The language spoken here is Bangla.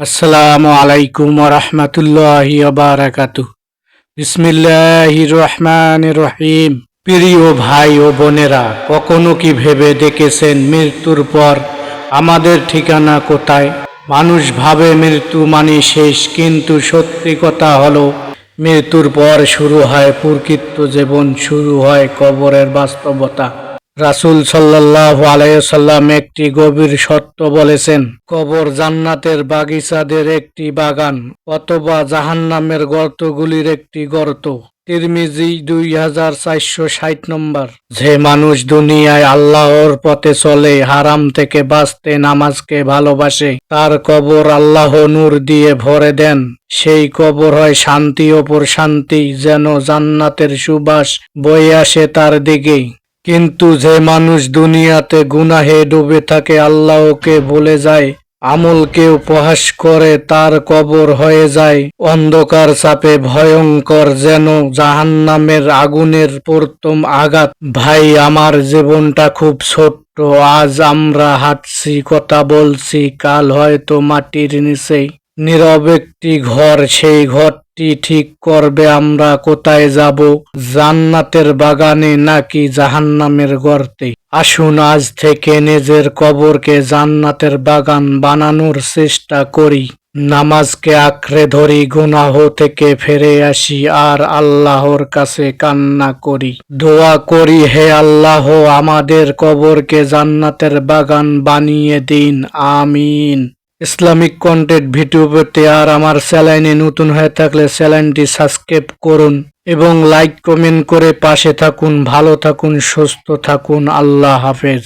আসসালামু আলাইকুম রহমতুল্লাহি বারাকাতু রহমান রহিম। প্রিয় ভাই ও বোনেরা, কখনো কি ভেবে দেখেছেন মৃত্যুর পর আমাদের ঠিকানা কোথায়? মানুষ ভাবে মৃত্যু মানে শেষ, কিন্তু সত্যি কথা হলো, মৃত্যুর পর শুরু হয় প্রকৃত জীবন, শুরু হয় কবরের বাস্তবতা। রাসূল সাল্লাল্লাহু আলাইসাল্লাম একটি গভীর সত্য বলেছেন, কবর জান্নাতের বাগিচাদের একটি বাগান অথবা জাহান্নামের গর্তগুলির একটি গর্ত। তিরমিজি দুই হাজার চারশো ষাট নম্বর। যে মানুষ দুনিয়ায় আল্লাহর পথে চলে, হারাম থেকে বাঁচতে, নামাজকে ভালোবাসে, তার কবর আল্লাহ নূর দিয়ে ভরে দেন। সেই কবর হয় শান্তি ওপর শান্তি যেন জান্নাতের সুবাস বয়ে আসে তার দিকে কিন্তু যে মানুষ দুনিয়াতে গুনাহে ডুবে থাকে, আল্লাহকে ভুলে যায়, আমলকে উপহাস করে, তার কবর হয়ে যায়। অন্ধকার চাপে ভয়ঙ্কর যেন জাহান্নামের আগুনের প্রথম আঘাত। ভাই, আমার জীবনটা খুব ছোট্ট, আজ আমরা হাঁটছি, কথা বলছি, কাল হয়তো মাটির নিচে নীরব একটি ঘর, সেই ঘরটি ঠিক করবে, আমরা কোথায় যাব? জান্নাতের বাগানে নাকি জাহান্নামের গর্তে? আসুন আজ থেকে নিজের কবরকে জান্নাতের বাগান বানানোর চেষ্টা করি। নামাজকে আঁকড়ে ধরি, গুনাহ থেকে ফিরে আসি আর আল্লাহর কাছে কান্না করি। দোয়া করি, হে আল্লাহ, আমাদের কবরকে জান্নাতের বাগান বানিয়ে দিন, আমিন। ইসলামিক কন্টেন্ট ভিডিও পেতে আর আমার চ্যানেলে নতুন হয়ে থাকলে চ্যানেলটি সাবস্ক্রাইব করুন এবং লাইক কমেন্ট করে পাশে থাকুন, ভালো থাকুন, সুস্থ থাকুন, আল্লাহ হাফেজ।